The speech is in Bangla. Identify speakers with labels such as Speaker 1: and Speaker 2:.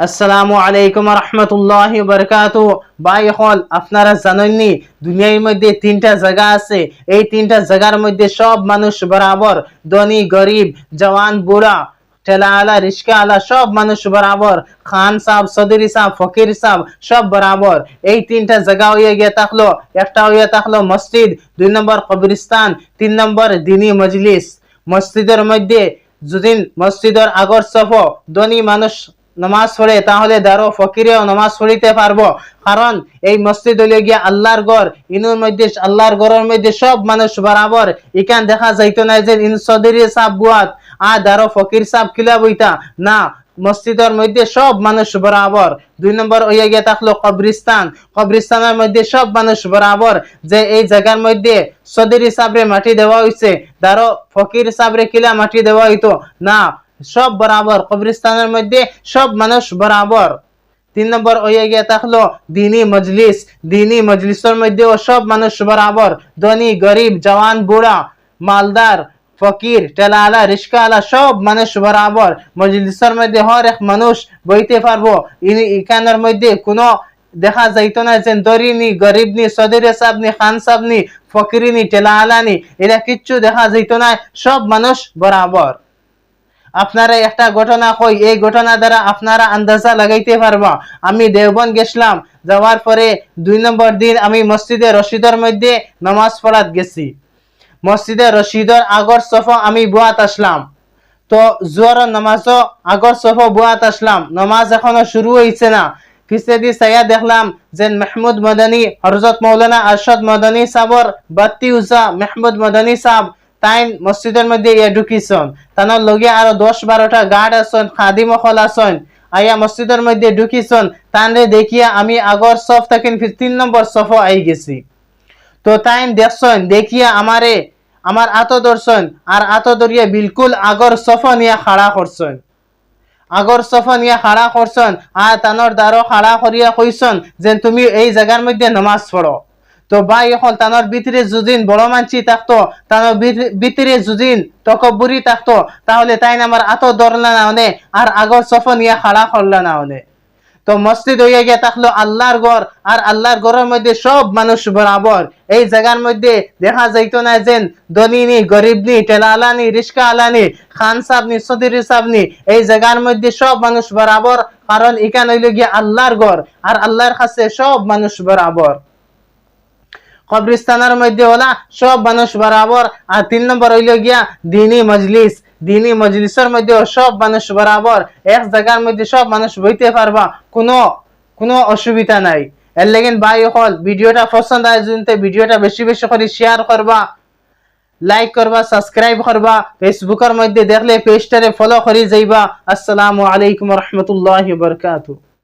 Speaker 1: আসসালামু আলাইকুম রহমতুল্লাহ বরকাত ভাই হল আপনারা জানেননি, দুনিয়ার মধ্যে তিনটা জায়গা আছে। এই তিনটা জায়গার মধ্যে সব মানুষ বরাবর, ধনী, গরিব, জওয়ান, বুড়া, ঠেলা আলা, রিস্কা আলা, সব মানুষ বরাবর, খান সাহেব, সদরি সাহেব, ফকির সাহেব, সব বরাবর। এই তিনটা জায়গা হয়ে গিয়ে থাকল, একটা হয়ে থাকল মসজিদ, দুই নম্বর কবরিস্তান তিন নম্বর দিনী মজলিস। মসজিদের মধ্যে যদি মসজিদের আগর সফ ধনী মানুষ নামাজ পড়ে, তাহলে দারো ফকিরেও নামাজ পড়িতে পারব। কারণ এই মসজিদ হলে গিয়া আল্লাহর ঘর, ইনুর মধ্যে, আল্লাহর ঘরের মধ্যে সব মানুষ বরাবর। ইকান দেখা যাইতো না যে ইন সদরি সাহ বুয়াত, আ দারো ফকির সাহ কিলা বইতা। না, মসজিদের মধ্যে সব মানুষ বরাবর। দুই নম্বর হইয়া গিয়ে থাকল কবরিস্তান কবরিস্তানের মধ্যে সব মানুষ বরাবর যে এই জায়গার মধ্যে সদর হিসাবে মাটি দেওয়া হয়েছে দারো ফকির হিসাবে কিলা মাটি দেওয়া হইতো। না সব বরাবর কবরিস্তানের মধ্যে সব মানুষ বরাবর। তিন নম্বর হয়ে গিয়ে থাকল দিনী মজলিস। দিনী মজলিসের মধ্যেও সব মানুষ বরাবর। ধনী, গরিব, জওয়ান, বুড়া, মালদার, ফকির, টেলালা রিস্কালা সব মানুষ বরাবর। মজলিসের মধ্যে হর এক মানুষ বইতে পারব। ইখানের মধ্যে কোনো দেখা যাইতো না যে দরিনি, গরিবনি, সদরে সাবনি, খান সাবনি, ফকিরিনি, টেলালানি, এরা কিচ্ছু দেখা যাইতো না, সব মানুষ বরাবর। আপনারা একটা ঘটনা কই, এই ঘটনা দ্বারা আপনারা আন্দাজা লাগাইতে পারবা। আমি দেওবন গেছিলাম, যাওয়ার পরে দুই নম্বর দিন আমি মসজিদে রশিদর মধ্যে নামাজ পড়াত গেছি। মসজিদে রশিদর আগর সফ আমি বুয়াত আসলাম। তো জোয়ার নামাজও আগর সফ বুয়াত আসলাম। নামাজ এখনও শুরু হয়েছে না। পিছে দি সাইয়া দেখলাম যে মেহমুদ মদনী হরজত মৌলানা আরশদ মদনী সাবর বাত্তি উজা মেহমুদ মদনী সাহ তাই মসজিদের মধ্যে ইয়া ঢুকিছন। তানোর লগে আরও দশ বারোটা গার্ড আসন খাদিম হল আসন আইয়া মসজিদের মধ্যে ঢুকিছন তানরে দেখিয়া আমি আগর সফ থাকেন তিন নম্বর সফ আই গেছি। তো তাই দেখছন, দেখিয়া আমারে আমার আত দর্শন আর আত দরিয়া বিলকুল আগর সফ নিয়ে খাড়া করছন আগর সফ নিয়ে খাড়া করছন আর তানোর দ্বারো খাড়া করিয়া কইছন যে তুমি এই জায়গার মধ্যে নামাজ পড়ো তো ভাই, এখন তানোর ভিতরে যদিন বড় মানছি থাকতো। তানোর ভিতরে যদিন তকবুরি থাকতো। তাহলে তাই আমার আত ধরলা না অনে আর আগর সফ নিয়ে খাড়া করলা না অনে তো মসজিদ হইয়া গিয়া থাকল আল্লাহর ঘর আর আল্লাহর ঘরের মধ্যে সব মানুষ বরাবর এই জায়গার মধ্যে দেখা যাইতো না যেন ধনীনি গরিবনি টেলালানি রিস্কা আলানি খান সাবনি সদির সাবনি এই জায়গার মধ্যে সব মানুষ বরাবর কারণ ইকান হইল গিয়া আল্লাহর ঘর আর আল্লাহর কাছে সব মানুষ বরাবর কবরিস্তানের মধ্যে হলা সব মানুষ বরাবর। আর তিন নম্বর হইল গিয়া দিনী মজলিস। দিনী মজলিসের মধ্যে সব মানুষ বরাবর। এক জায়গার মধ্যে সব মানুষ বইতে পারবা। কোনো কোনো অসুবিধা নাই। এর লেগেন ভাই হল ভিডিওটা পছন্দ হয় যদি ভিডিওটা বেশি বেশি করে শেয়ার করবা। লাইক করবা সাবস্ক্রাইব করবা। ফেসবুকের মধ্যে দেখলে পেজটারে ফলো করে যাইবা। আসসালামু আলাইকুম রহমতুল্লাহ বরকাতু